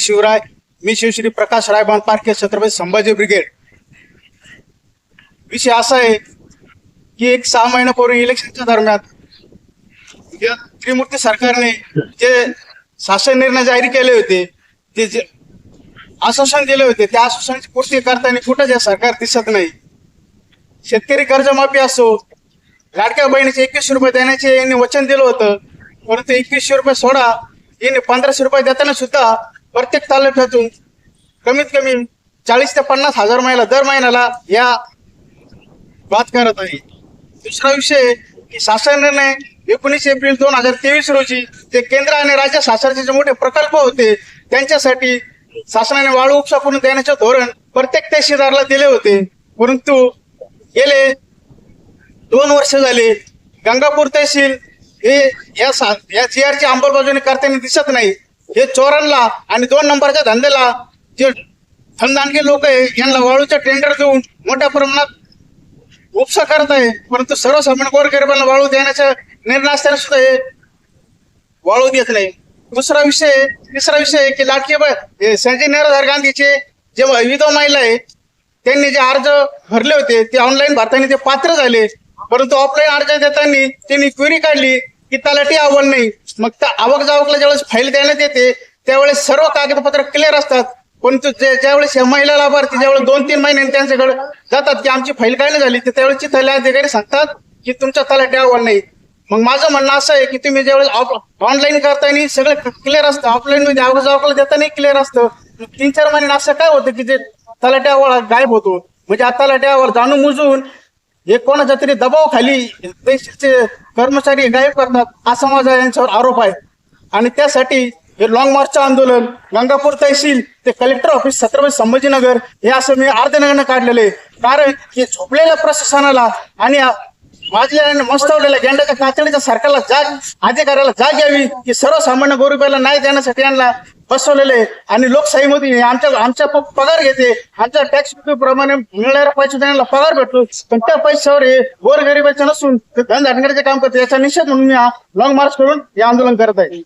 शिवराय मी शिवश्री प्रकाश राय पारखे छत्रपती संभाजी ब्रिगेड. विषय असा आहे की एक सहा महिन्यापूर्वी इलेक्शनच्या दरम्यान या त्रिमूर्ती सरकारने जे शासन निर्णय जाहीर केले होते ते जे आश्वासन दिले होते त्या आश्वासनाची पूर्ती करताना कुठंच या सरकार दिसत नाही. शेतकरी कर्जमाफी असो लाडक्या बहिणीचे एकवीसशे रुपये देण्याचे यांनी वचन दिलं होतं परंतु एकवीसशे रुपये सोडा यांनी पंधराशे रुपये देताना सुद्धा प्रत्येक तालुक्यातून कमीत कमी चाळीस ते पन्नास हजार महिला दर महिन्याला या बात करत आहे. दुसरा विषय की शासन निर्णय एकोणीस एप्रिल दोन हजार तेवीस रोजी ते केंद्र आणि राज्य शासनाचे जे मोठे प्रकल्प होते त्यांच्यासाठी शासनाने वाळू उपसा करून देण्याचे धोरण प्रत्येक तहसीलदारला दिले होते. परंतु गेले दोन वर्ष झाले गंगापूर तहसील हे या सा या जी आरची अंमलबजावणी करताना दिसत नाही. हे चोरांना आणि दोन नंबरच्या धंद्याला जे धनदानगे लोक आहे यांना वाळूच्या टेंडर देऊन मोठ्या प्रमाणात उपसा करत आहे. परंतु सर्वसामान्य गोरगरिबांना वाळू देण्याचा निर्णय असताना सुद्धा हे वाळू देत नाही. दुसरा विषय तिसरा विषय की लाटके हे संजय निराधार गांधीचे जे विधवा महिला आहे त्यांनी जे अर्ज भरले होते ते ऑनलाईन भरताना ते पात्र झाले. परंतु ऑफलाईन अर्ज देताना त्यांनी क्वेरी काढली की तलाठी आव्हान नाही. मग त्या आवक जावकला ज्यावेळेस फाईल देण्यात येते त्यावेळेस सर्व कागदपत्र क्लिअर असतात. पण जे ज्यावेळेस या महिला लाभार्थी ज्यावेळेस दोन तीन महिने त्यांच्याकडे जातात की आमची फाईल काय नाही झाली तर त्यावेळेस तिथले अधिकारी सांगतात की तुमच्या तलाठी अहवाल नाही. मग माझं म्हणणं असं आहे की तुम्ही ज्यावेळेस ऑनलाईन करताना सगळं क्लिअर असतं. ऑफलाईन मध्ये आवक जावकला देताना क्लिअर असतं. तीन चार महिने असं काय होतं की जे तलाट्यावर गायब होतो? म्हणजे आता तलाट्यावर जाणून मुजून हे कोणाच्या तरी दबाव खाली देशाचे कर्मचारी गायब करतात असा माझा यांच्यावर आरोप आहे. आणि त्यासाठी हे लॉंग मार्चचं आंदोलन गंगापूर तहसील ते कलेक्टर ऑफिस छत्रपती संभाजीनगर हे असं मी अर्धनगरनं काढलेलं आहे. कारण की झोपलेल्या प्रशासनाला आणि वाजलेल्या मस्तवलेल्या गेंड्याच्या कातडीच्या सरकारला जाग अधिकाऱ्याला जाग यावी की सर्वसामान्य गोरगरिबाला न्याय देण्यासाठी यांना बसवलेले आहे. आणि लोकशाहीमध्ये हे आमच्या आमच्या पगार घेते. आमच्या टॅक्स प्रमाणे मिळणाऱ्या पैसे त्यांना पगार भेटतो. पण त्या पैशावर हे गोरगरिबाचे नसून ते काम करते. याचा निषेध म्हणून मी लॉंग मार्च करून हे आंदोलन करत आहे.